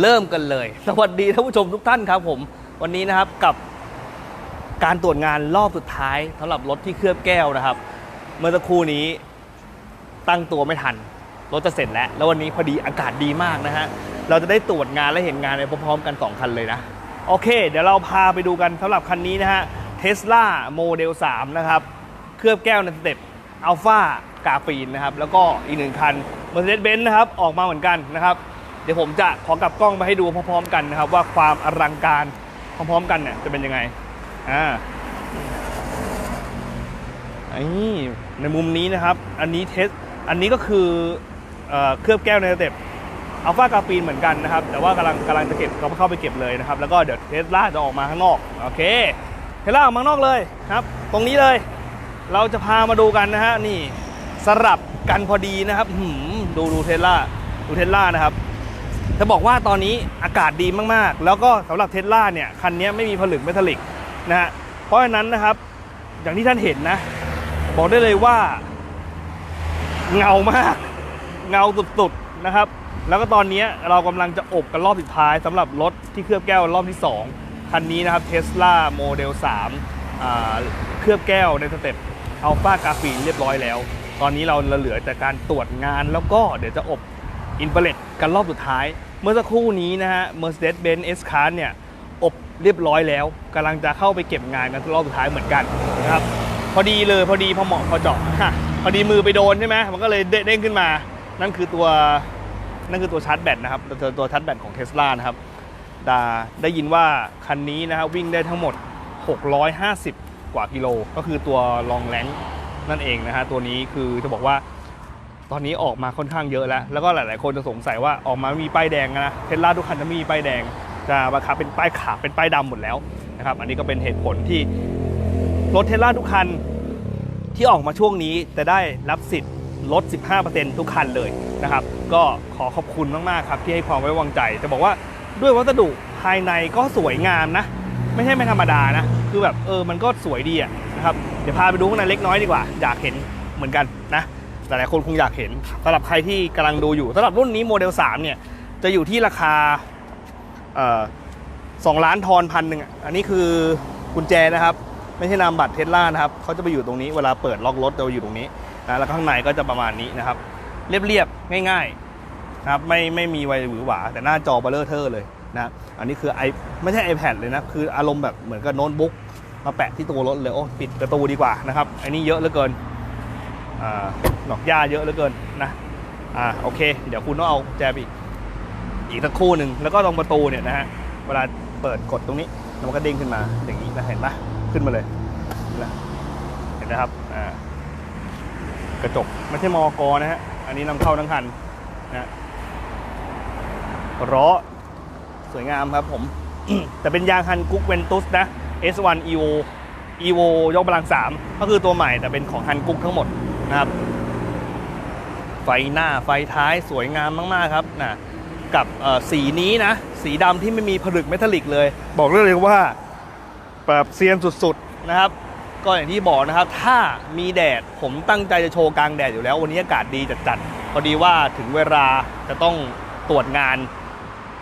เริ่มกันเลย สวัสดีท่านผู้ชมทุกท่านครับผมวันนี้นะครับกับการตรวจงานรอบสุดท้ายสำหรับรถที่เคลือบแก้วนะครับ เมื่อสักครู่นี้ตั้งตัวไม่ทัน รถจะเสร็จแล้ว แล้ววันนี้พอดีอากาศดีมากนะฮะเราจะได้ตรวจงานและเห็นงานไปพร้อมๆกัน 2 คันเลยนะ โอเค เดี๋ยวเราพาไปดูกันสำหรับคันนี้นะฮะเทสลาโมเดล3นะครับ เคลือบแก้วในสเต็ปอัลฟากาฟีนนะครับ แล้วก็อีกหนึ่งคัน Mercedes-Benz นะครับ ออกมาเหมือนกันนะครับ ดี๋ยวผมจะขอกลับกล้องไปให้ดูพร้อมๆกันนะครับ ว่าความอลังการพร้อมๆกันเนี่ยจะเป็นยังไงอ่าไอ้ในมุมนี้นะครับ อันนี้เทส อันนี้ก็คือเอเคลือบแก้วในสเต็ปอัลฟากาฟีนเหมือนกันนะครับ แต่ว่ากำลังกำลังจะเก็บก็เข้าไปเก็บเลยนะครับ แล้วก็เดี๋ยวเทสลาจะออกมาข้างนอก โอเค เทสลาออกมาข้างนอกเลยครับ ตรงนี้เลย เราจะพามาดูกันนะฮะ นี่สลับกันพอดีนะครับ ดูดูเทสลาดูเทสลานะครับ จะบอกว่าตอนนี้อากาศดีมากๆ แล้วก็สำหรับเทสลาเนี่ยคันนี้ไม่มีผลึกเมทัลลิกนะฮะเพราะฉะนั้นนะครับอย่างที่ท่านเห็นนะ บอกได้เลยว่า เงามาก เงาสุดๆนะครับ แล้วก็ตอนนี้เรากำลังจะอบกันรอบสุดท้ายสำหรับรถที่เคลือบแก้วรอบที่ 2 คันนี้นะครับ Tesla Model 3เคลือบแก้วในสเต็ปอัลฟากาฟีนเรียบร้อยแล้ว ตอนนี้เราเหลือแต่การตรวจงานแล้วก็เดี๋ยวจะอบ อินเ r เลตกันรอบสุดท้าย เมื่อสักครู่นี้นะฮะ Mercedes-Benz S-Class เนี่ยอบเรียบร้อยแล้วกำลังจะเข้าไปเก็บงานกันรอบสุดท้ายเหมือนกันนะครับพอดีเลยพอดีพอเหมาะพอเจาะพอดีมือไปโดนใช่ไหมมันก็เลยเด้เด้งขึ้นมา นั่นคือตัวนั่นคือตัวชาร์จแบตนะครับตัวตัวชาร์จแบตของเทสลานะครับดาได้ยินว่าคันนี้นะครับวิ่งได้ทั้งหมด 650 กว่ากิโล ก็คือตัวลองแรงนั่นเองนะฮะตัวนี้คือจะบอกว่า ตอนนี้ออกมาค่อนข้างเยอะแล้ว แล้วก็หลาย ๆ คนจะสงสัยว่าออกมามีป้ายแดงนะเทสลาทุกคันจะม่มีป้ายแดง จะบังคับเป็นป้ายขาวเป็นป้ายดำหมดแล้วนะครับ อันนี้ก็เป็นเหตุผลที่รถเทสลาทุกคันที่ออกมาช่วงนี้จะได้รับสิทธิ์ลด 15%ทุกคันเลยนะครับ ก็ขอขอบคุณมาก ๆ ครับที่ให้ความไว้วางใจ จะบอกว่าด้วยวัสดุภายในก็สวยงามนะ ไม่ใช่ไม่ธรรมดานะ คือแบบเออมันก็สวยดีอะนะครับ เดี๋ยวพาไปดูข้างในเล็กน้อยดีกว่า อยากเห็นเหมือนกันนะ หลายๆคนคงอยากเห็นสำหรับใครที่กำลังดูอยู่สำหรับรุ่นนี้โมเดล 3 เนี่ย จะอยู่ที่ราคาเอ่อสองล้านทอนพันหนึ่งอันนี้คือกุญแจนะครับ ไม่ใช่นามบัตรเทสลานะครับเขาจะไปอยู่ตรงนี้เวลาเปิดล็อกรถจะไปอยู่ตรงนี้นะแล้วข้างในก็จะประมาณนี้นะครับ เรียบๆง่ายๆนะครับไม่ไม่มีไวหวือหวา แต่หน้าจอเบลเลอร์เทอร์เลยนะอันนี้คือไอไม่ใช่ iPad เลยนะ คืออารมณ์แบบเหมือนกับโน้ตบุ๊กมาแปะที่ตัวรถเลย โอ้ ปิดประตูดีกว่านะครับ อันนี้เยอะเหลือเกิน ดอกหญ้าเยอะเหลือเกินนะอ่าโอเค เดี๋ยวคุณต้องเอาแจไปอีกอีกสักคู่หนึ่งแล้วก็ตรงประตูเนี่ยนะฮะเวลาเปิดกดตรงนี้มันก็เด้งขึ้นมาอย่างนี้นะเห็นปะขึ้นมาเลยนะเห็นนะครับอ่ากระจกไม่ใช่มอกอนะฮะอันนี้นำเข้าทั้งคันนะล้อสวยงามครับผม แต่เป็นยางฮันกุ๊กเวนตุสนะ S1 EVO EVO ยกกำลัง3ก็คือตัวใหม่แต่เป็นของฮันกุ๊กทั้งหมด นะครับ ไฟหน้าไฟท้ายสวยงามมากๆครับนะกับสีนี้นะ สีดำที่ไม่มีผลึกเมทัลลิกเลย บอกได้เลยว่าแบบเซียนสุดๆนะครับ ก็อย่างที่บอกนะครับ ถ้ามีแดดผมตั้งใจจะโชว์กลางแดดอยู่แล้ว วันนี้อากาศดีจัดๆพอดีว่าถึงเวลาจะต้องตรวจงาน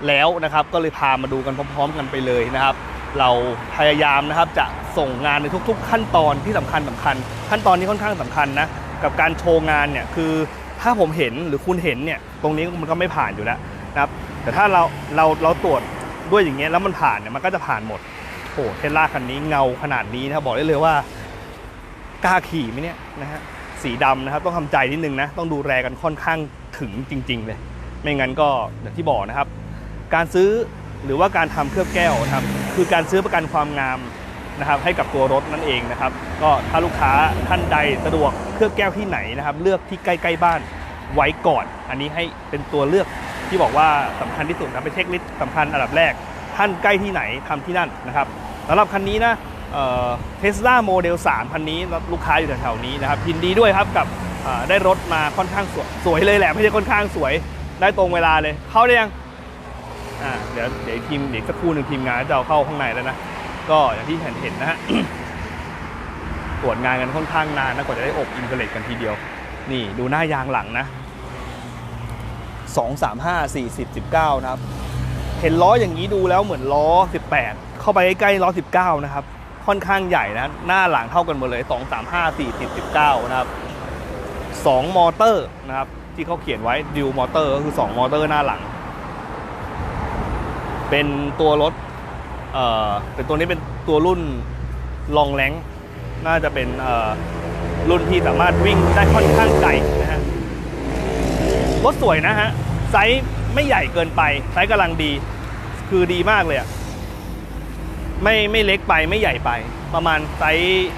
แล้วนะครับ ก็เลยพามาดูกันพร้อม ๆ กันไปเลยนะครับ เราพยายามนะครับจะส่งงานในทุก ๆ ขั้นตอนที่สำคัญสำคัญ ขั้นตอนนี้ค่อนข้างสำคัญนะ กับการโชว์งานเนี่ยคือถ้าผมเห็นหรือคุณเห็นเนี่ยตรงนี้มันก็ไม่ผ่านอยู่แล้วนะครับแต่ถ้าเราเราเราตรวจด้วยอย่างเงี้ยแล้วมันผ่านเนี่ยมันก็จะผ่านหมดโอ้โหเทสลาคันนี้เงาขนาดนี้นะบอกได้เลยว่ากล้าขี่ไหมเนี่ยนะฮะสีดำนะครับต้องทำใจนิดนึงนะต้องดูแลกันค่อนข้างถึงจริง ๆ เลย ไม่งั้นก็อย่างที่บอกนะครับ การซื้อหรือว่าการทำเคลือบแก้วนะครับคือการซื้อประกันความงาม นะครับให้กับตัวรถนั่นเองนะครับก็ถ้าลูกค้าท่านใดสะดวกเคลือบแก้วที่ไหนนะครับเลือกที่ใกล้ๆบ้านไว้ก่อน อันนี้ให้เป็นตัวเลือกที่บอกว่าสำคัญที่สุดนะเป็นเช็คลิสต์สำคัญอันดับแรก ท่านใกล้ที่ไหนทำที่นั่นนะครับสำหรับคันนี้นะเทสลาโมเดล3คันนี้ลูกค้าอยู่แถวๆนี้นะครับยินดีด้วยครับกับได้รถมาค่อนข้างสวยสวยเลยแหละไม่ใช่ค่อนข้างสวยได้ตรงเวลาเลย เข้าได้ยังอ่าเดี๋ยวเดี๋ยวทีมเดี๋ยวสักครู่หนึ่งทีมงานจะเอาเข้าข้างในแล้วนะ ก็อย่างที่เห็นเห็นนะฮะตรวจงานกันค่อนข้างนานนะกว่าจะได้อบอินเทอร์เน็ตกันทีเดียว นี่ดูหน้ายางหลังนะ 2 3 5 4 0 19 นะครับ เห็นล้ออย่างนี้ดูแล้วเหมือนล้อ 18 เข้าไปใกล้ๆล้อ 19 นะครับ ค่อนข้างใหญ่นะ หน้าหลังเท่ากันหมดเลย 2 3 5 4 0 19 นะครับ 2 มอเตอร์นะครับ ที่เขาเขียนไว้ดิวมอเตอร์ก็คือ 2 มอเตอร์หน้าหลัง เป็นตัวรถ เอ่อเป็นตัวนี้เป็นตัวรุ่นลองแรงน่าจะเป็นเอ่อรุ่นที่สามารถวิ่งได้ค่อนข้างไกลนะฮะรถสวยนะฮะไซส์ไม่ใหญ่เกินไปไซส์กำลังดี คือดีมากเลยอะไม่ไม่เล็กไปไม่ใหญ่ไป ประมาณไซส์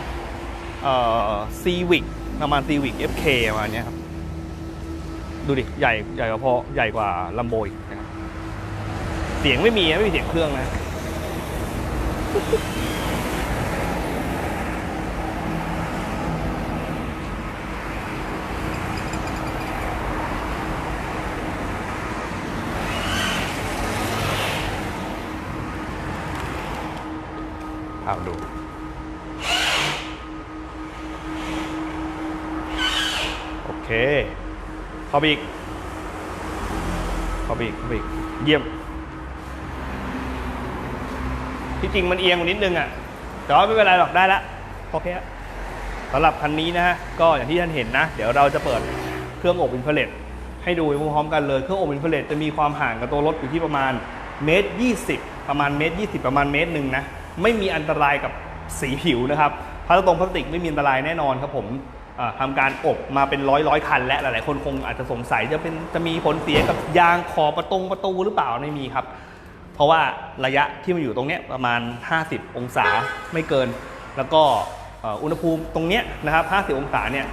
เอ่อซีวิกประมาณซีวิก FK ประมาณเนี้ยครับ ดูดิ ใหญ่ใหญ่กว่าพอใหญ่กว่าลัมโบอีกนะครับเสียงไม่มีไม่มีเสียงเครื่องนะ เอาดูโอเคเข้าไปอีกเข้าไปอีกเข้าไปอีกเยี่ยม ที่จริงมันเอียงกว่านิดนึงอะแต่ว่าไม่เป็นไรหรอกได้ละโอเคฮะสำหรับคันนี้นะฮะก็อย่างที่ท่านเห็นนะ เดี๋ยวเราจะเปิดเครื่องอบอินฟราเรให้ดูพร้อมๆกันเลยเครื่องอบอินฟราเรจะมีความห่างกับตัวรถอยู่ที่ประมาณเมตรยี่สิบประมาณเมตรยี่สิบประมาณเมตรหนึ่งนะไม่มีอันตรายกับสีผิวนะครับพลาสตรงพลาสติกไม่มีอันตรายแน่นอนครับผมอ่าทำการอบมาเป็นร้อยร้อยคัน และหลาย ๆ คนคงอาจจะสงสัยจะเป็นจะมีผลเสียกับยางขอบประตงประตูหรือเปล่าไม่มีครับ เพราะว่าระยะที่มันอยู่ตรงเนี้ยประมาณ 50 องศาไม่เกิน แล้วก็อุณหภูมิตรงเนี้ยนะครับ 50 องศาเนี่ย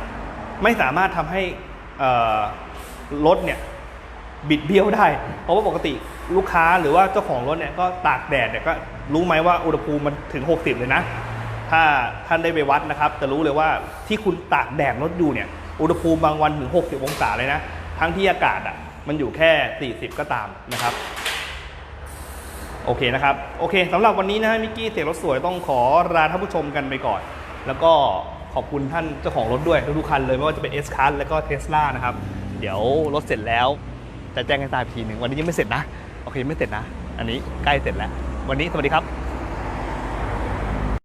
ไม่สามารถทำให้รถเนี่ยบิดเบี้ยวได้ เพราะว่าปกติลูกค้าหรือว่าเจ้าของรถเนี่ยก็ตากแดดเนี่ยก็รู้ไหมว่าอุณหภูมิมันถึง 60 เลยนะ ถ้าท่านได้ไปวัดนะครับ จะรู้เลยว่าที่คุณตากแดดรถอยู่เนี่ยอุณหภูมิบางวันถึง 60 องศาเลยนะ ทั้งที่อากาศอะมันอยู่แค่ 40 ก็ตามนะครับ โอเคนะครับ โอเคสำหรับวันนี้นะฮะมิกกี้เสียรถสวยต้องขอลาท่านผู้ชมกันไปก่อน แล้วก็ขอบคุณท่านเจ้าของรถด้วยทุกคันเลยไม่ว่าจะเป็น S c a r แล้วก็ Tesla นะครับ เดี๋ยวรถเสร็จแล้วจะแจ้งให้ทราบอีกทีหนึ่งวันนี้ยังไม่เสร็จนะ โอเคไม่เสร็จนะ อันนี้ใกล้เสร็จแล้ว วันนี้สวัสดีครับ